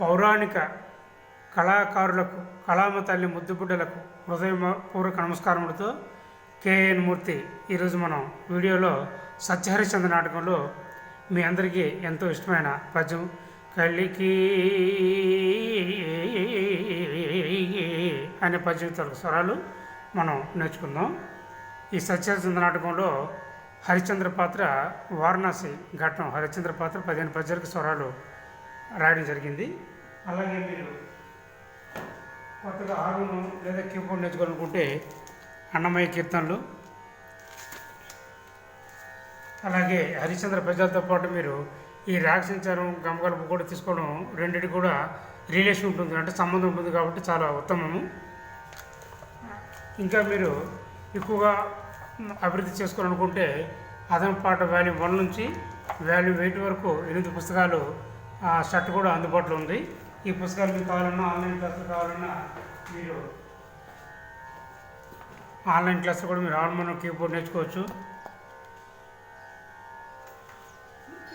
పౌరాణిక కళాకారులకు కళామ తల్లి ముద్దుబిడ్డలకు హృదయపూర్వక నమస్కారములతో కేఎన్ మూర్తి ఈరోజు మనం వీడియోలో సత్యహరిశ్చంద్ర నాటకంలో మీ అందరికీ ఎంతో ఇష్టమైన పద్యం కలికి అనే పద్యం తరకు స్వరాలు మనం నేర్చుకుందాం. ఈ సత్యహరిశ్చంద్ర నాటకంలో హరిశ్చంద్ర పాత్ర వారణాసి ఘట్టం హరిశ్చంద్ర పాత్ర పదిహేను పద్యాలకు స్వరాలు రాయడం జరిగింది. అలాగే మీరు కొత్తగా ఆరును లేదా కీబోర్డ్ నేర్చుకోవాలనుకుంటే అన్నమయ్య కీర్తనలు అలాగే హరిశ్చంద్ర ప్రజలతో పాటు మీరు ఈ రాగసంచారం గమగలుపు కూడా తీసుకోవడం రెండింటి కూడా రిలేషన్ ఉంటుంది. అంటే సంబంధం ఉంటుంది కాబట్టి చాలా ఉత్తమము. ఇంకా మీరు ఎక్కువగా అభివృద్ధి చేసుకోవాలనుకుంటే అదనపు పాట వాల్యూమ్ వన్ నుంచి వాల్యూమ్ ఎయిట్ వరకు ఎనిమిది పుస్తకాలు షర్ట్ కూడా అందుబాటులో ఉంది. ఈ పుస్తకాలు మీకు కావాలన్నా ఆన్లైన్ క్లాసులు కావాలన్నా మీరు ఆన్లైన్ క్లాసులు కూడా మీరు ఆన్లైన్ కీబోర్డ్ నేర్చుకోవచ్చు.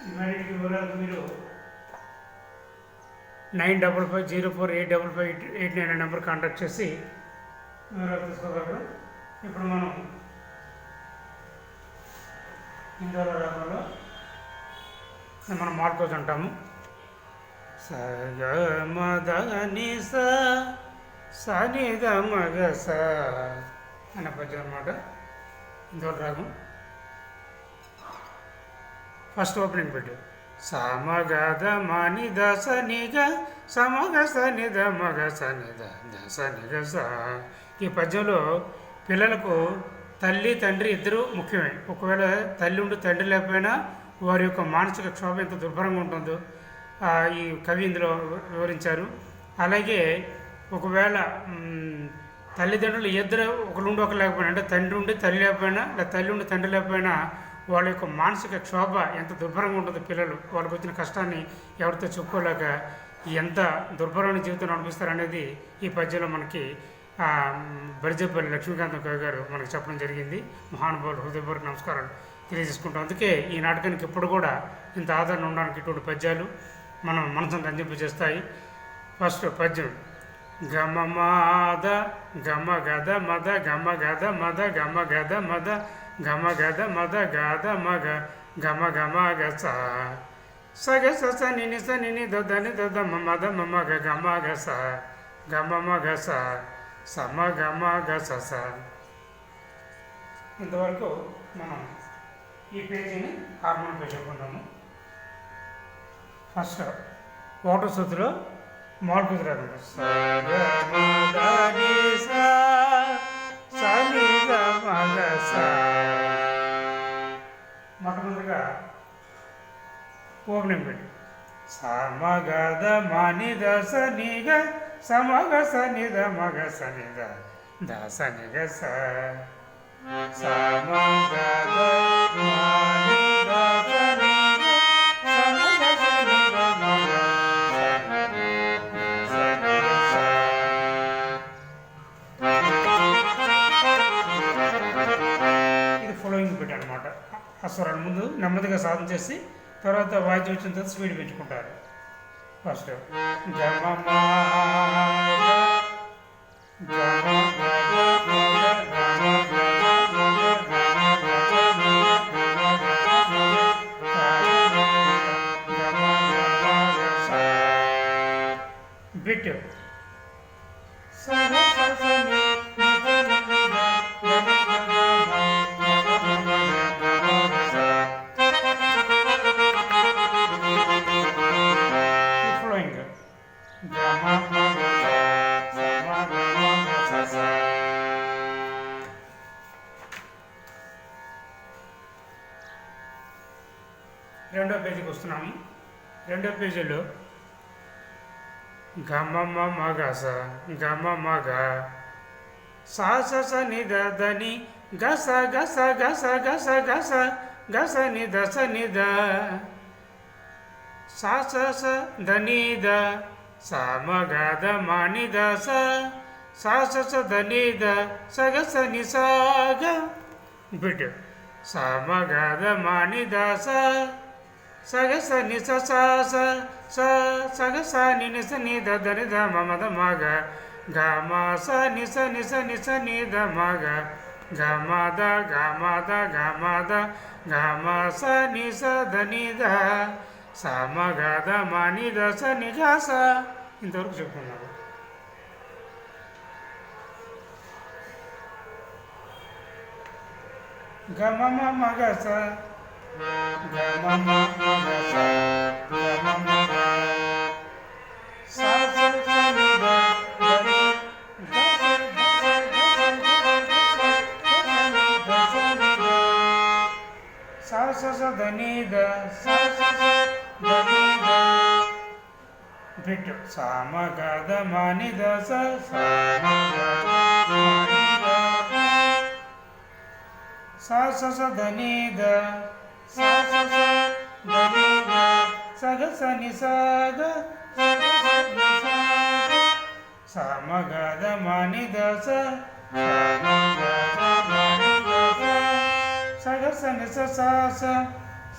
ఇవన్నిటికి వివరాలు మీరు nine double five zero four eight double five eight eight nine number contact చేసి వివరాలు తీసుకోగలరు. ఇప్పుడు మనం ఇందోర రాగంలో మనం మార్కోజ్ అంటాము సగమదని సని మగ స అనే పద్యం అనమాట ఇందోర రాగం. ఫస్ట్ ఓపెనింగ్ పెట్టు. సమగద మని దశ నిగ సమగ సని ద మగ సని ద దశ నిగ స. ఈ పద్యంలో పిల్లలకు తల్లి తండ్రి ఇద్దరు ముఖ్యమే. ఒకవేళ తల్లి ఉండి తండ్రి లేకపోయినా వారి యొక్క మానసిక క్షోభ ఎంత దుర్భరంగా ఉంటుందో ఈ కవి ఇందులో వివరించారు. అలాగే ఒకవేళ తల్లిదండ్రులు ఇద్దరు ఒకరుండి ఒకరు లేకపోయినా అంటే తండ్రి ఉండి తల్లి లేకపోయినా లేదా తల్లి ఉండి తండ్రి లేకపోయినా వాళ్ళ యొక్క మానసిక క్షోభ ఎంత దుర్భరంగా ఉంటుందో పిల్లలు వాళ్ళకి వచ్చిన కష్టాన్ని ఎవరితో చెప్పుకోలేక ఎంత దుర్భరమైన జీవితం అనిపిస్తారనేది ఈ పద్యంలో మనకి బరిజపల్లి లక్ష్మీకాంత కవి గారు మనకు చెప్పడం జరిగింది. మహానుభావులు హృదయపూర్వక నమస్కారాలు తెలియజేసుకుంటాం. అందుకే ఈ నాటకానికి ఎప్పుడు కూడా ఇంత ఆదరణ ఉండడానికి ఇటువంటి పద్యాలు మనం మనసును రంజింపజేస్తాయి ఫస్ట్ పద్యం. గమ మాద గమ గద మద గమ గద మద గమ గద మద గమ గద మద గద మగ గమ గమ గస. సగ స నిని స నిని దద ని ద ద మద మ గ గమ గస. గమ మ గస సమ గమ గస స ఇంతవరకు మనం ఈ పేజీని హార్మోన్ పేజ్ అనుకుంటాము ఫస్ట్ ఒకటో శృతిలో మార్పు రాగండి మొట్టమొదటిగా ఓపెనింగ్ పెట్టి సమగద మనిద సనిగ సమగ సనిద మగ సనిద దస నిగ స సమగద మనిద స్వరాలు ముందు నెమ్మదిగా సాధన చేసి తర్వాత వాయిద్యం వచ్చిన తర్వాత స్పీడ్ పెంచుకుంటారు ఫస్ట్ గమ చూస్తున్నాము. రెండో పేజీలో గమ మ మగ స గమ మగ సాస స స ని గస గస గస గస గస గ స గ స గ స గ స గ స ని ద స ని ద స ధనిద ద స మ గ ని ద స సా స స ద ని ద స సగ స ని స స స స సగ స ని ని స ని ద ద ని ద మ మ ద మ గ గ మ స ని స ని స ని స ని ద మ గ గ మ ద గ మ ద గ మ ద గ మ స ని స ద ని ద స మ గ ద మ ని ద స ని గ స ఇంతవరకు చెప్పుకున్నాను గ మ మ మ గ స పెట్టు సామ గద మని దశ స స ధని ద సగ సని సాగ సమగద మణి దశ సగ సని సాస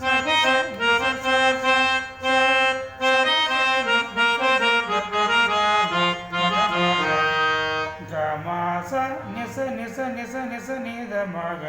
సగ గమాస నిస నిస నిస నిస నిద మగ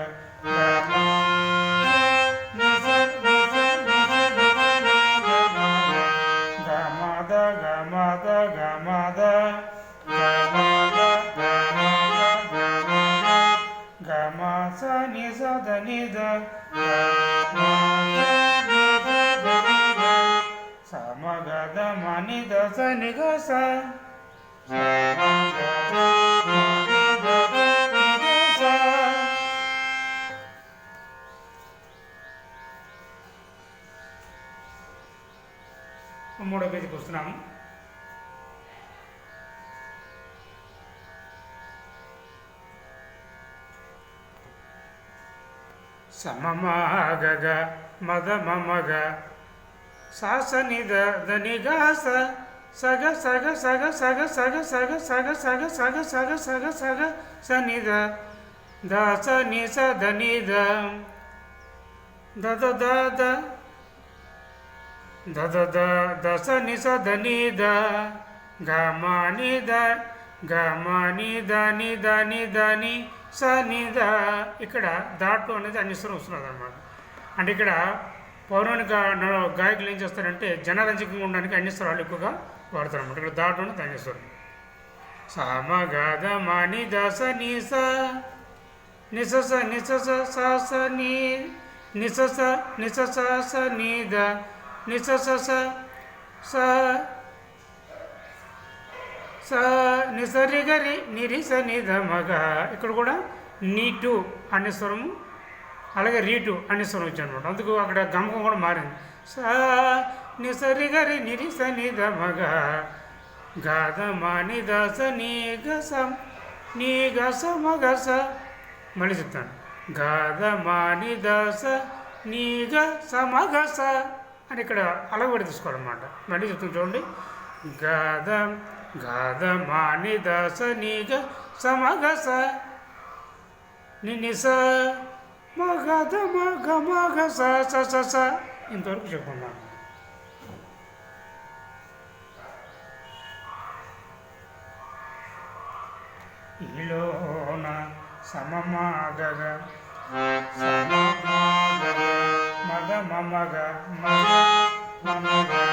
గస నిగస మూడో పేజీకి వస్తున్నాము సమమాగగ మదమమగ సాసనిద దనిగాస సగ సగ సగ సగ సగ సగ సగ సగ సగ సగ సగ సగ స నిద ద స ని స దని ద ద ద ద ద ద ద ద ద స ని స ద ని ద గ మ ని ద గ మ ని ద ని ద ని ద ని స ని ద ఇక్కడ దాటు అనేది అన్నిస్వరం వస్తున్నది అనమాట అంటే ఇక్కడ పౌరాణిక గాయకులు ఏం చేస్తారంటే జనరంజకంగా ఉండడానికి అన్ని స్వరాలు ఎక్కువగా వాడతారు అనమాట ఇక్కడ దాంట్లో ఉన్నది సమగద సామ మణి దశ నిస నిసస నిసస సస నీ ని నిసస నిసస స నీద నిసస స స స నిసరి గరి నిరిస నిధ మగ. ఇక్కడ కూడా నీటు అనే స్వరము అలాగే రీటు అనే స్వరం వచ్చింది అందుకు అక్కడ గమకం కూడా మారింది. స నిసరిగరి నిరిసని దమగ గాదమాని దాస నీ గసం నీ గస మగస. మళ్ళీ చెప్తాను. గాదమాని దాస నీగ సమగస అని ఇక్కడ అలవాటు తీసుకోవాలన్నమాట. మళ్ళీ చెప్తాను చూడండి. గాధ గాదమాని దాస నీగ సమగస నిస మగద మగ మగ స స. ఇంతవరకు చెప్పమ్మా. ఈలోన సమమాగగ. సమమాగగ. మగ మమగ మగ మమగ.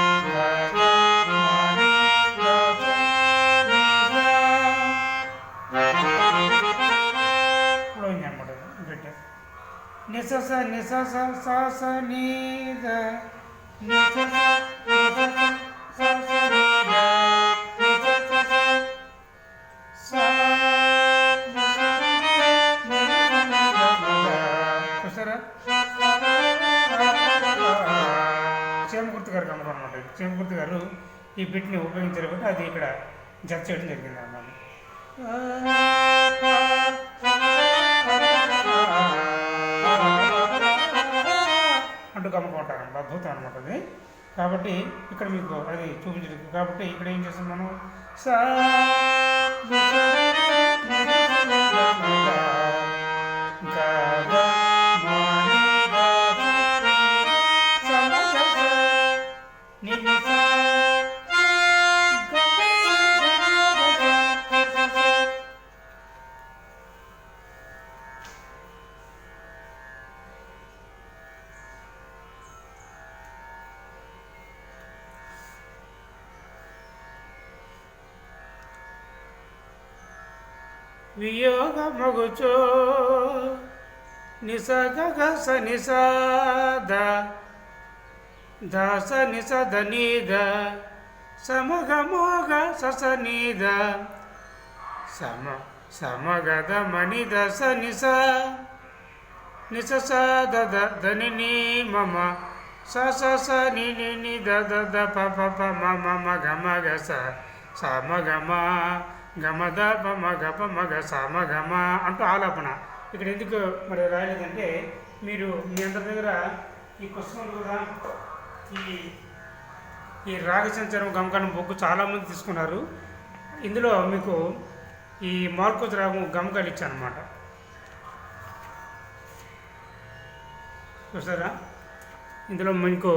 పెట్టు నిసస నిసస స స ని చూసారా? చేమకుర్తి గారు కమరం అనమాట చేమకుర్తి గారు ఈ బిట్ని ఉపయోగించారు కాబట్టి అది ఇక్కడ జత చేయడం జరిగింది అన్నమాట కాబట్టి ఇక్కడ మీకు అది చూపించలేదు. కాబట్టి ఇక్కడ ఏం చేస్తాం మనం సా నిసగ గస నిసాద దస నిసద నీద సమగ మోగ సస నీద సమ సమగద మణి దస నిస నిస స దద దని నీ మమ స స స ని ని ద ద ద ప ప ప మ మ మ గ మ గ స స మ గ మ గ మ ద ప మ గ ప మ గ స మ గ మ అంటూ ఆలాపన. ఇక్కడ ఎందుకు మరి రాయలేదంటే మీరు మీ అందరి దగ్గర ఈ పుస్తకంలో కూడా ఈ ఈ రాగ సంచారం గమకణం బుక్ చాలామంది తీసుకున్నారు. ఇందులో మీకు ఈ మార్కోజ్ రాగం గమకాలు ఇచ్చానమాట చూసారా? ఇందులో మీకు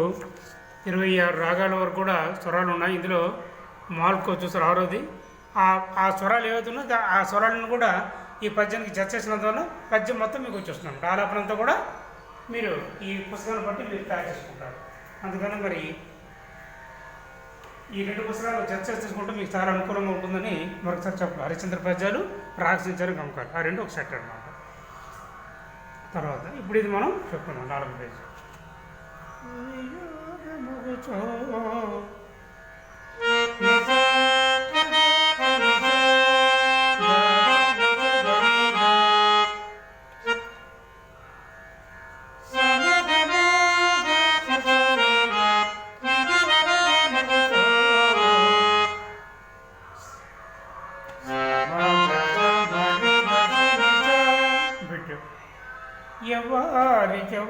ఇరవై ఆరు రాగాల వరకు కూడా స్వరాలు ఉన్నాయి. ఇందులో మాల్కో చూసారు ఆరోది. ఆ స్వరాలు ఏవైతున్నా ఆ స్వరాలను కూడా ఈ పద్యానికి జత చేసినందువల్ల పద్యం మొత్తం మీకు వచ్చేస్తున్నాను కాలాపనంతా కూడా మీరు ఈ పుస్తకాన్ని బట్టి మీరు తయారు చేసుకుంటారు. అందుకని మరి ఈ రెండు పుస్తకాలు చర్చ చేసుకుంటే తీసుకుంటే మీకు చాలా అనుకూలంగా ఉంటుందని మరొకసారి చెప్పాలి. హరిశ్చంద్ర పద్యాలు రాక్షించారు గమకాలు ఆ రెండు ఒక సెట్ అనమాట తర్వాత ఇప్పుడు ఇది మనం చెప్పుకున్నాం నాలుగు పేజీ ఎవరికెవరలో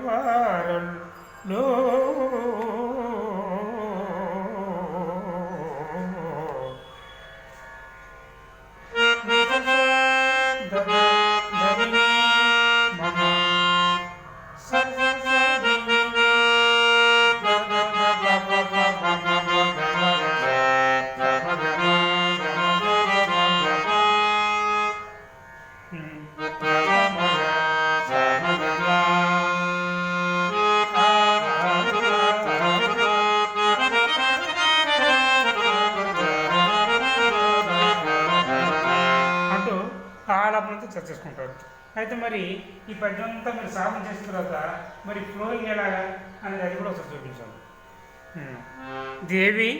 అయితే మరి ఈ పద్యం అంతా మీరు సాధన చేసిన తర్వాత మరి ఫ్లోయింగ్ ఎలాగా అనేది అది కూడా ఒకసారి చూపించాలి దేవి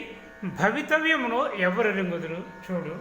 భవితవ్యమును ఎవరు లింగుదురు చూడు.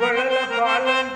வளல காலம்